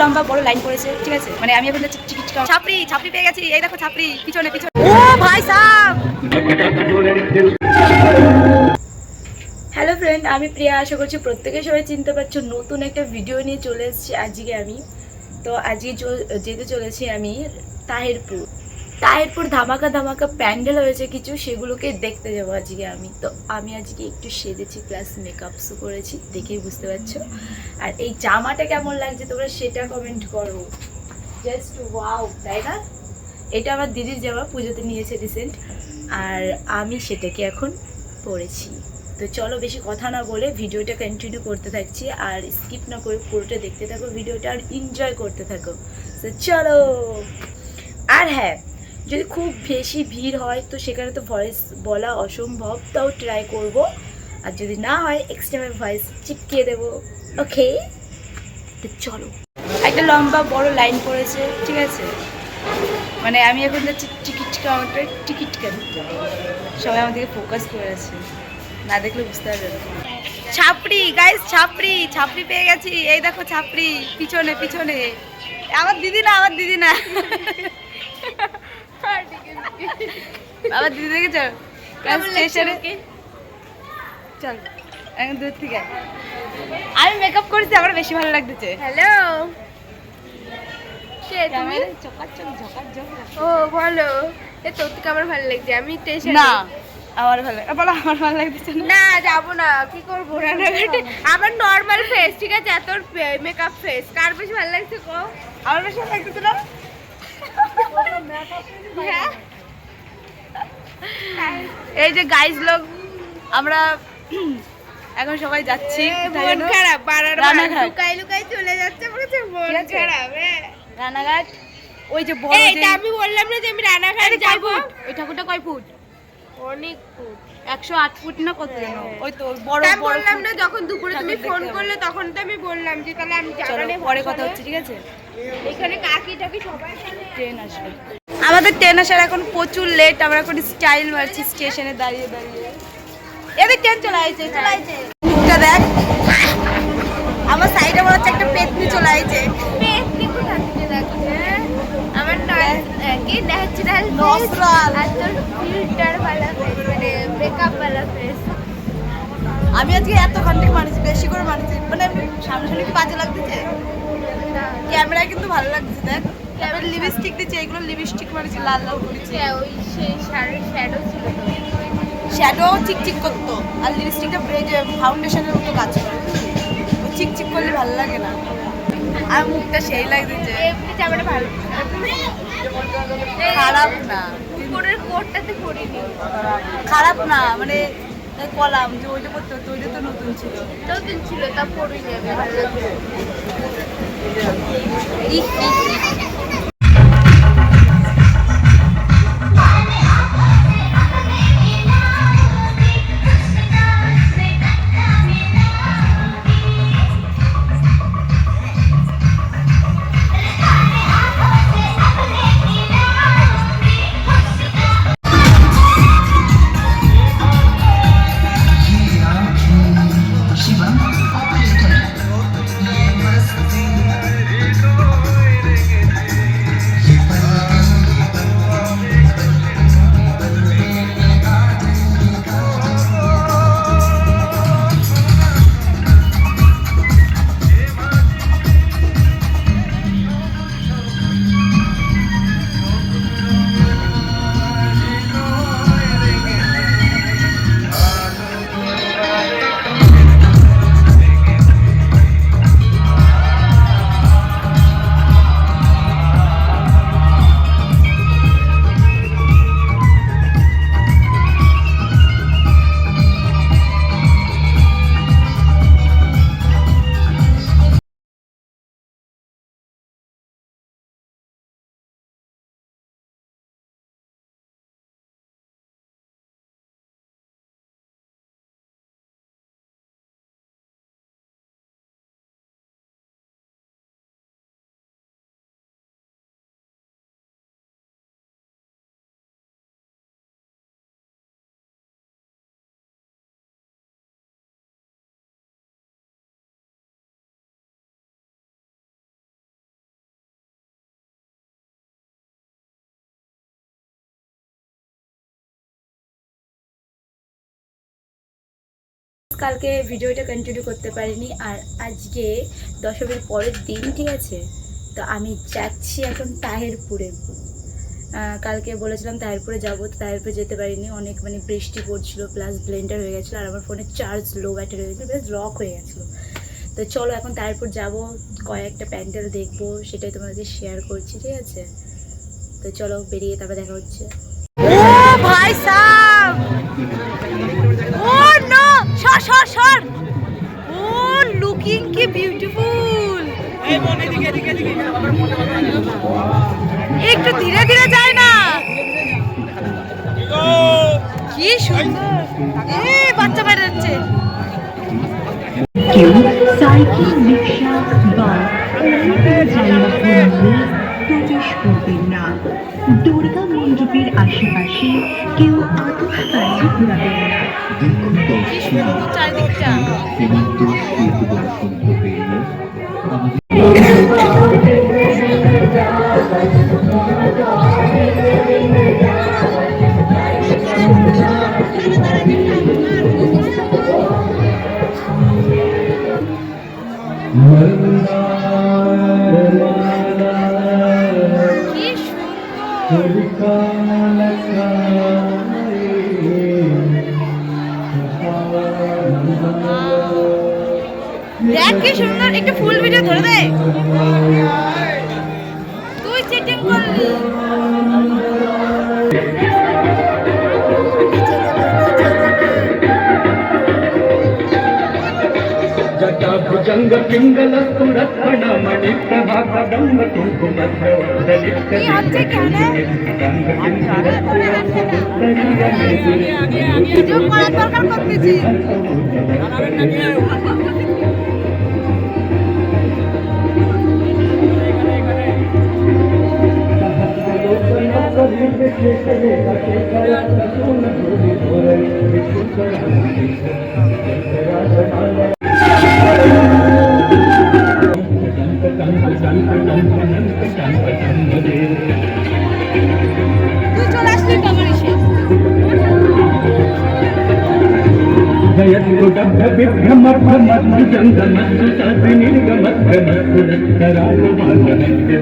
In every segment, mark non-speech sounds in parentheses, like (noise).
লম্বা বড় লাইন পড়েছে, ঠিক আছে? মানে আমি এখন ছাপড়ি ছাপড়ি পেয়ে গেছি, এই দেখো ছাপড়ি, পিছনে পিছনে। ও ভাই সাহ! হ্যালো ফ্রেন্ড আমি প্রিয়া, আশা করছি প্রত্যেকে সবাই চিনতে পারছ, নতুন একটা ভিডিও নিয়ে চলে এসেছি আজকে আমি। তো আজকে যেতে চলেছি আমি তাহিরপুর। তাহিরপুর ধামাকা ধামাকা প্যান্ডেল হয়েছে কিছু, সেগুলোকে দেখতে যাব আজকে আমি। তো আমি আজকে একটু সেজেছি প্লাস মেকআপসও করেছি, দেখেই বুঝতে পারছ। আর এই জামাটা কেমন লাগছে তোমরা সেটা কমেন্ট করো। জাস্ট ওয়াও তাই না? এটা আমার দিদির জামা, পুজোতে নিয়েছে রিসেন্ট আর আমি সেটাকে এখন পরেছি। তো চলো বেশি কথা না বলে ভিডিওটা কন্টিনিউ করতে থাকছি, আর স্কিপ না করে পুরোটা দেখতে থাকো ভিডিওটা, আর এনজয় করতে থাকো। তো চলো। আর হ্যাঁ যদি খুব বেশি ভিড় হয়, তো সেখানে তো ভয়েস বলা অসম্ভব, তাও ট্রাই করব। আর যদি না হয় এক্সট্রা ভয়েস চিপকিয়ে দেবো। ওকে তো চলো। একটা লম্বা, বড় লাইন পড়েছে, ঠিক আছে? মানে আমি এখন যাচ্ছি টিকিট কাউন্টারে টিকিট কাটতে সবাই আমাদেরকে ফোকাস করে আছে। না দেখলে বুঝতে পারবে ছাপড়ি গাইস ছাপড়ি ছাপড়ি পেয়ে গেছি। এই দেখো ছাপড়ি, পিছনে পিছনে। আমার দিদি না, আমার দিদি না। (laughs) আমার দিদি দেখেছ? স্টেশনে চল এখন দূর থেকে। আমি মেকআপ করেছি আমার বেশি ভালো লাগতেছে। হ্যালো তুমি? ও এ তোর থেকে আমার ভালো লাগছে আমি স্টেশন না আমার ভালো বলো আমার ভালো লাগতেছে না? যাব না কি করব? রানাঘাটে আমার নর্মাল ফেস ঠিক আছে? তোর মেকআপ ফেস কার বেশি ভালো লাগছে কো আমার বেশি ভালো লাগতেছে না? এই যে গাইজ লোক আমরা এখন সবাই যাচ্ছি মন খারাপ। লুকাই লুকাই চলে যাচ্ছে বলেছে মন খারাপ হ্যাঁ। রানাঘাট ওই যে বড় আমি বললাম না যে আমি রানাঘাট যাব। ওই ঠাকুরটা কয় ফুট? অনেক ফুট। একশো আট ফুট না কত যেন? হ্যাঁ। ওই তো বড় বললাম না যখন দুপুরে তুমি ফোন করলে তখন তো আমি বললাম যে তাহলে আমি জানালে পরে কথা হচ্ছে ঠিক আছে? এখানে কাকি টাকি সবাই। ট্রেন আসবে। আমাদের ট্রেন আসার এখন প্রচুর লেট আমরা এখন স্টাইল মারছি স্টেশনে দাঁড়িয়ে দাঁড়িয়ে। এদের ট্রেন চলে আইছে চলে মুখটা দেখ। আমার সাইডে মনে হচ্ছে একটা পেতনি চলে আইছে পেটনি কোথা থেকে দেখছে আমার নয় কি ন্যাচারাল Natural. আর তোর ফিল্টার वाला ফেস মানে মেকআপ वाला ফেস আমি আজকে এত কন্টেন্ট মানিছি বেশি করে মানিছি মানে সামনে কি বাজে লাগতেছে ক্যামেরায় কিন্তু ভালো লাগছে দেখ এবার লিপস্টিক দিচ্ছে এগুলো লিপস্টিক মারিছি লাল লাল করেছি ওই সেই শাড়ির শ্যাডো ছিল তো শ্যাডো চিকচিক করতো আর লিপস্টিকটা যে ফাউন্ডেশনের মতো কাজ করে ওই চিকচিক করলে ভালো লাগে না আর মুখটা সেই লাগতেছে এমনি জামাটা ভালো খারাপ না। উপরের কোটটাতে পরিনি খারাপ না মানে কলাম যে ওইটা করতে হতো ওইটা তো নতুন ছিল। নতুন ছিল তা পড়ে যাবে। ভালো কালকে ভিডিওটা কন্টিনিউ করতে পারিনি, আর আজকে দশমীর পরের দিন ঠিক আছে, তো আমি যাচ্ছি এখন তাহেরপুরে। কালকে বলেছিলাম তাহেরপুরে যাব তাহেরপুরে যেতে পারিনি, অনেক মানে বৃষ্টি পড়ছিল প্লাস ব্লেন্ডার হয়ে গেছিল, আর আমার ফোনে চার্জ লো ব্যাটারি হয়ে গেছিল, বেশ লক হয়ে গেছিল। তো চলো এখন তারপর যাব, কয়েকটা প্যান্ডেল দেখব, সেটাই তোমাদের শেয়ার করছি, ঠিক আছে? তো চলো বেরিয়ে তারপর দেখা হচ্ছে। ভাই কেউ সাইকেল রিক্সা বা অন্য কোনো যানবাহন নিয়ে প্রবেশ করবেন না দুর্গা মণ্ডপের আশেপাশে কেউ আতসবাজি ঘুরাবেন না। দেখ কি সুন্দর একটা ফুল ভিডিও ধরে দে। তুই চিটিং করলি। ಗಂಗ ಪಿಂಗಲ ಸುರಪ್ಪಣ ಮಣಿ ಪ್ರಭಾಕ ಗಂಗ ಕುಂಕುಮ Thank you. பிரப விக்ரம பிரமத்து சந்தமத்து சதி நிர்கமத்து மத்து கராமானமத்து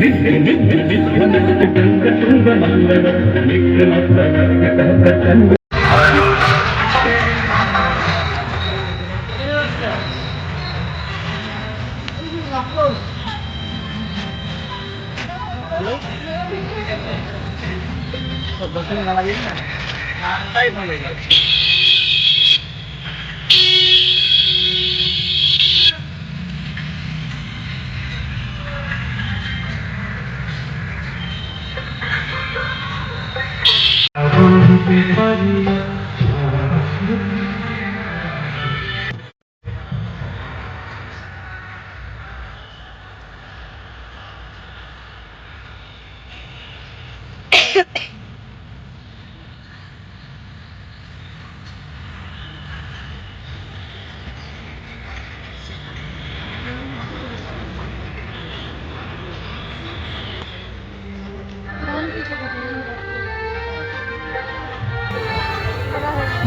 நித்ய நித்ய நித்யமத்து சந்த சுந்த மல்லவத்து விக்ரமத்து கதத்த சந்த Hello? Pagdating na lang yun na. Tayo pa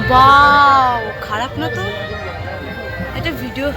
বাও খারাপ না তো? এটা ভিডিও